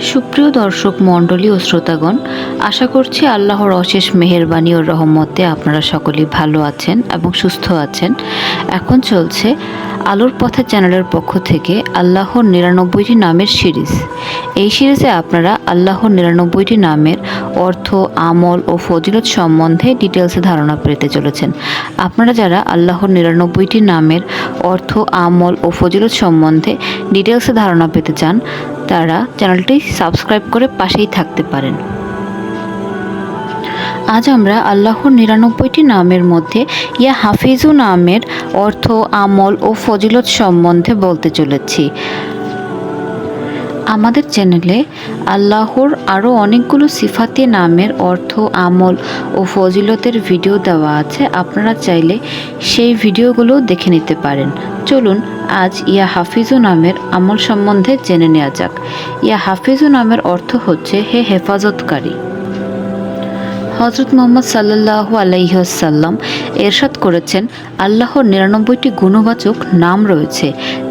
সুপ্রিয় দর্শক মণ্ডলী ও শ্রোতাগণ, আশা করছি আল্লাহর অশেষ মেহেরবানি ও রহমতে আপনারা সকলেই ভালো আছেন এবং সুস্থ আছেন। এখন চলছে আলোর পথে চ্যানেলের পক্ষ থেকে আল্লাহর নিরানব্বইটি নামের সিরিজ। এই সিরিজে আপনারা আল্লাহর নিরানব্বইটি নামের অর্থ, আমল ও ফজিলত সম্বন্ধে ডিটেলসে ধারণা পেতে চলেছেন। আপনারা যারা আল্লাহর নিরানব্বইটি নামের অর্থ, আমল ও ফজিলত সম্বন্ধে ডিটেলসে ধারণা পেতে চান, তারা চ্যানেলটি সাবস্ক্রাইব করে পাশেই থাকতে পারেন। আজ আমরা আল্লাহর নিরানব্বইটি নামের মধ্যে ইয়া হাফিজু নামের অর্থ, আমল ও ফজিলত সম্বন্ধে বলতে চলেছি। আমাদের চ্যানেলে আল্লাহর আরও অনেকগুলো সিফাতি নামের অর্থ, আমল ও ফজিলতের ভিডিও দেওয়া আছে। আপনারা চাইলে সেই ভিডিওগুলো দেখে নিতে পারেন। চলুন, আজ ইয়া হাফিজু নামের আমল সম্বন্ধে জেনে নেওয়া যাক। ইয়া হাফিজু নামের অর্থ হচ্ছে হে হেফাজতকারী। হজরত মোহাম্মদ সাল্লাহ আলাইসাল্লাম এরশাদ করেছেন, আল্লাহর নিরানব্বইটি গুণবাচক নাম রয়েছে।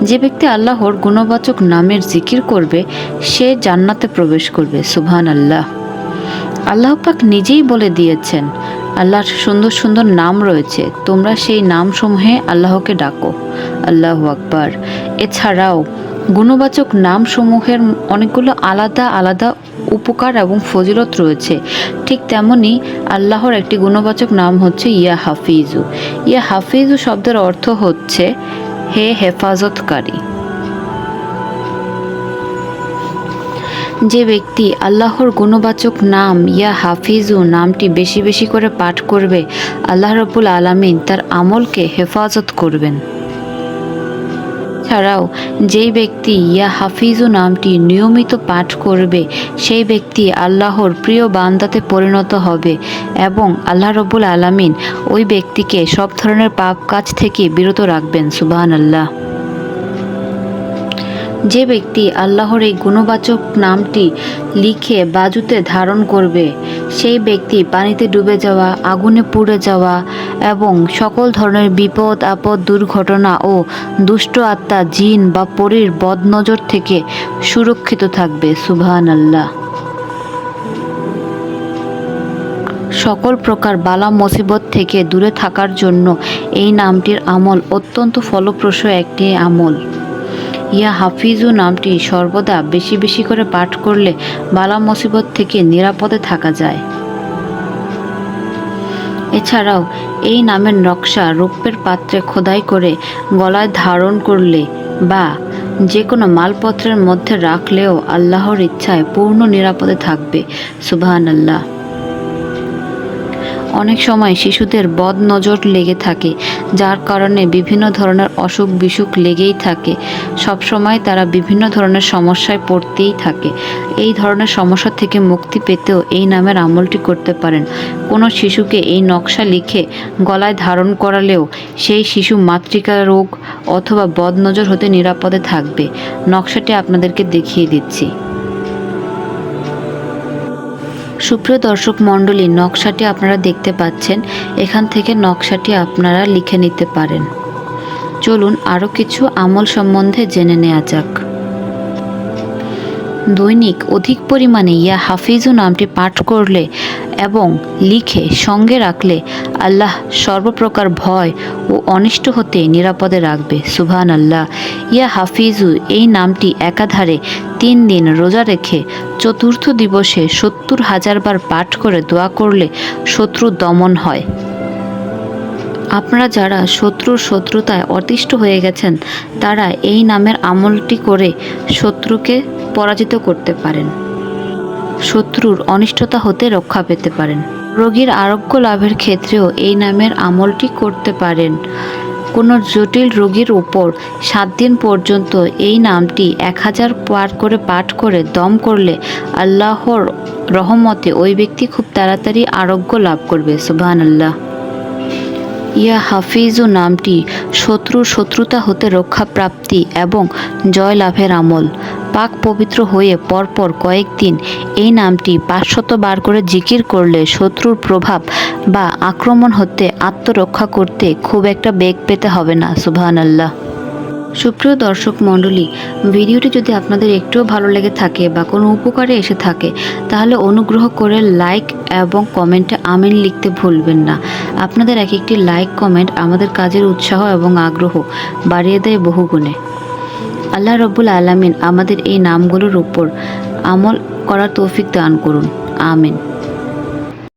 যে ব্যক্তি আল্লাহর গুণবাচক নামের জিকির করবে, সে জান্নাতে প্রবেশ করবে সুবহান আল্লাহ আল্লাহ পাক নিজেই বলে দিয়েছেন, আল্লাহর সুন্দর সুন্দর নাম রয়েছে, তোমরা সেই নামসমূহে আল্লাহকে ডাকো। আল্লাহ আকবার। এছাড়াও গুণবাচক নামসমূহের অনেকগুলো আলাদা আলাদা উপকার এবং ফজিলত রয়েছে। ঠিক তেমনি আল্লাহর একটি গুণবাচক নাম হচ্ছে ইয়া হাফিজু। ইয়া হাফিজু শব্দের অর্থ হচ্ছে হে হেফাজতকারী। যে ব্যক্তি আল্লাহর গুণবাচক নাম ইয়া হাফিজু নামটি বেশি বেশি করে পাঠ করবে, আল্লাহ রবুল আলামিন তার আমলকে হেফাজত করবেন। ছাড়াও যেই ব্যক্তি ইয়া হাফিজু নামটি নিয়মিত পাঠ করবে, সেই ব্যক্তি আল্লাহর প্রিয় বান্দাতে পরিণত হবে এবং আল্লাহ রবুল আলামিন ওই ব্যক্তিকে সব ধরনের পাপ কাজ থেকে বিরত রাখবেন সুবাহ আল্লাহ যে ব্যক্তি আল্লাহর এই গুণবাচক নামটি লিখে বাজুতে ধারণ করবে, সেই ব্যক্তি পানিতে ডুবে যাওয়া, আগুনে পুড়ে যাওয়া এবং সকল ধরনের বিপদ, আপদ, দুর্ঘটনা ও দুষ্ট আত্মা, জিন বা পরীর বদনজর থেকে সুরক্ষিত থাকবে। সুবহান আল্লাহ সকল প্রকার বালা মুসিবত থেকে দূরে থাকার জন্য এই নামটির আমল অত্যন্ত ফলপ্রসূ একটি আমল। ইয়া হাফিজু নামটি সর্বদা বেশি বেশি করে পাঠ করলে বালা মুসিবত থেকে নিরাপদে থাকা যায়। এছাড়াও, এই নামের নকশা রৌপ্যের পাত্রে খোদাই করে গলায় ধারণ করলে বা যে কোনো মালপত্রের মধ্যে রাখলেও আল্লাহর ইচ্ছায় পূর্ণ নিরাপদে থাকবে সুবাহান আল্লাহ অনেক সময় শিশুদের বদ নজর লেগে থাকে যার কারণে বিভিন্ন ধরনের অসুখ বিসুখ লেগেই থাকে। সব সময় তারা বিভিন্ন ধরনের সমস্যায় পড়তেই থাকে। এই ধরনের সমস্যা থেকে মুক্তি পেতেও এই নামের আমলটি করতে পারেন। কোনো শিশুকে এই নকশা লিখে গলায় ধারণ করালেও সেই শিশু মাতৃকা রোগ অথবা বদনজর হতে নিরাপদে থাকবে। নকশাটি আপনাদেরকে দেখিয়ে দিচ্ছি। সুপ্রিয় দর্শক মণ্ডলী, নকশাটি আপনারা দেখতে পাচ্ছেন। এখান থেকে নকশাটি আপনারা লিখে নিতে পারেন। চলুন আরও কিছু আমল সম্বন্ধে জেনে নেওয়া যাক। দৈনিক অধিক পরিমাণে ইয়া হাফিজু নামটি পাঠ করলে এবং লিখে সঙ্গে রাখলে আল্লাহ সর্বপ্রকার ভয় ও অনিষ্ট হতে নিরাপদে রাখবে। সুবহান আল্লাহ ইয়া হাফিজু, এই নামটি একাধারে তিন দিন রোজা রেখে চতুর্থ দিবসে সত্তর হাজার বার পাঠ করে দোয়া করলে শত্রু দমন হয়। আপনারা যারা শত্রুর শত্রুতায় অতিষ্ঠ হয়ে গেছেন, তারা এই নামের আমলটি করে শত্রুকে পরাজিত করতে পারেন। শত্রুর অনিষ্টতা হতে রক্ষা পেতে পারেন। রোগীর আরোগ্য লাভের ক্ষেত্রেও এই নামের আমলটি করতে পারেন। কোনো জটিল রোগীর উপর সাত দিন পর্যন্ত এই নামটি এক হাজার পার করে পাঠ করে দম করলে আল্লাহর রহমতে ওই ব্যক্তি খুব তাড়াতাড়ি আরোগ্য লাভ করবে সুবহান আল্লাহ ইয়া হাফিজু নামটি শত্রুর শত্রুতা হতে রক্ষা প্রাপ্তি এবং জয় লাভের আমল। পাক পবিত্র হয়ে পরপর কয়েকদিন এই নামটি পাঁচশত বার করে জিকির করলে শত্রুর প্রভাব বা আক্রমণ হতে আত্মরক্ষা করতে খুব একটা বেগ পেতে হবে না সুবহান আল্লাহ সুপ্রিয় দর্শক মণ্ডলী, ভিডিওটি যদি আপনাদের একটুও ভালো লেগে থাকে বা কোনো উপকারে এসে থাকে, তাহলে অনুগ্রহ করে লাইক এবং কমেন্টে আমিন লিখতে ভুলবেন না। আপনাদের এক একটি লাইক, কমেন্ট আমাদের কাজের উৎসাহ এবং আগ্রহ বাড়িয়ে দেয় বহুগুণে আল্লাহ রব্বুল আলমিন আমাদের এই নামগুলোর উপর আমল করার তৌফিক দান করুন। আমিন।